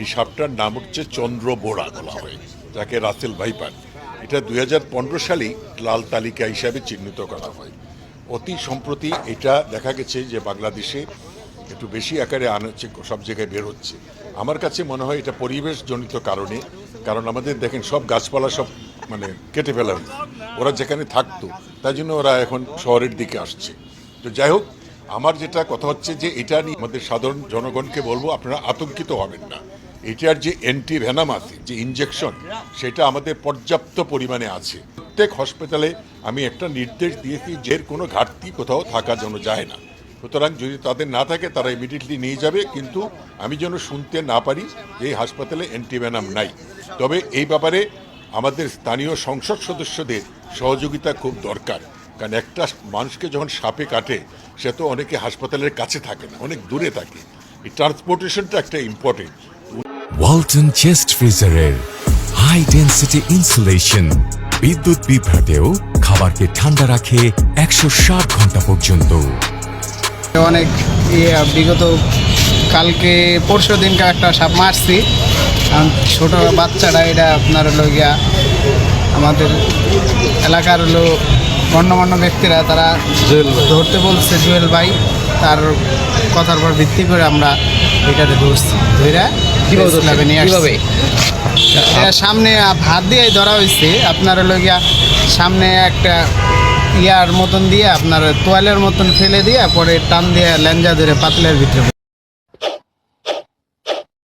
এই সাপটার নাম হচ্ছে চন্দ্র বোড়া বলা হয়। যাকে রাসেল ভাইপার। এটা দুই হাজার পনেরো সালেই লাল তালিকা হিসাবে চিহ্নিত করা হয়। অতি সম্প্রতি এটা দেখা গেছে যে বাংলাদেশে একটু বেশি আকারে আনাচ্ছে সব জায়গায় বের হচ্ছে। আমার কাছে মনে হয় এটা পরিবেশজনিত কারণে, কারণ আমাদের দেখেন সব গাছপালা সব মানে কেটে ফেলা ওরা যেখানে থাকতো, তাই জন্য ওরা এখন শহরের দিকে আসছে। তো যাই হোক আমার যেটা কথা হচ্ছে যে এটা নিয়ে আমাদের সাধারণ জনগণকে বলব, আপনারা আতঙ্কিত হবেন না। এটার যে অ্যান্টি ভ্যানাম আছে যে ইঞ্জেকশন সেটা আমাদের পর্যাপ্ত পরিমাণে আছে। প্রত্যেক হসপিটালে আমি একটা নির্দেশ দিয়েছি যে কোনো ঘাটতি কোথাও থাকা যেন যায় না। সুতরাং যদি তাদের না থাকে, তারা ইমিডিয়েটলি নিয়ে যাবে, কিন্তু আমি যেন শুনতে না পারি, এই হাসপাতালে অ্যান্টিভ্যানাম নাই। তবে এই ব্যাপারে আমাদের স্থানীয় সংসদ সদস্যদের সহযোগিতা খুব দরকার। কারণ একটা মানুষকে যখন সাপে কাটে সে তো অনেকে হাসপাতালের কাছে থাকে না অনেক দূরে থাকে। এই ট্রান্সপোর্টেশনটা একটা ইম্পর্টেন্ট ওয়ালটন চেস্ট ফ্রিজারের হাই ডেন্সিটি ইনসুলেশন বিদ্যুৎ বিভ্রাটেও খাবারকে ঠান্ডা রাখে একশো ষাট ঘণ্টা পর্যন্ত। অনেক ইয়ে বিগত কালকে পরশু দিনকে একটা সাপ মারছি। ছোট বাচ্চাটা এটা আপনার হলো গিয়া আমাদের এলাকার হলো গণ্যমান্য ব্যক্তিরা তারা ধরতে বলছে জুয়েল ভাই তার কথার উপর ভিত্তি করে আমরা এটাতে ধরছি ধরে কীভাবে নিয়ে আসছি। সামনে হাত দিয়ে ধরা হয়েছে আপনার হলো গিয়া সামনে একটা ইয়ার মতন দিয়ে আপনার তোয়ালের মতন ফেলে দিয়ে পরে টান দিয়ে ল্যাঞ্জা ধরে পাতলের ভিতরে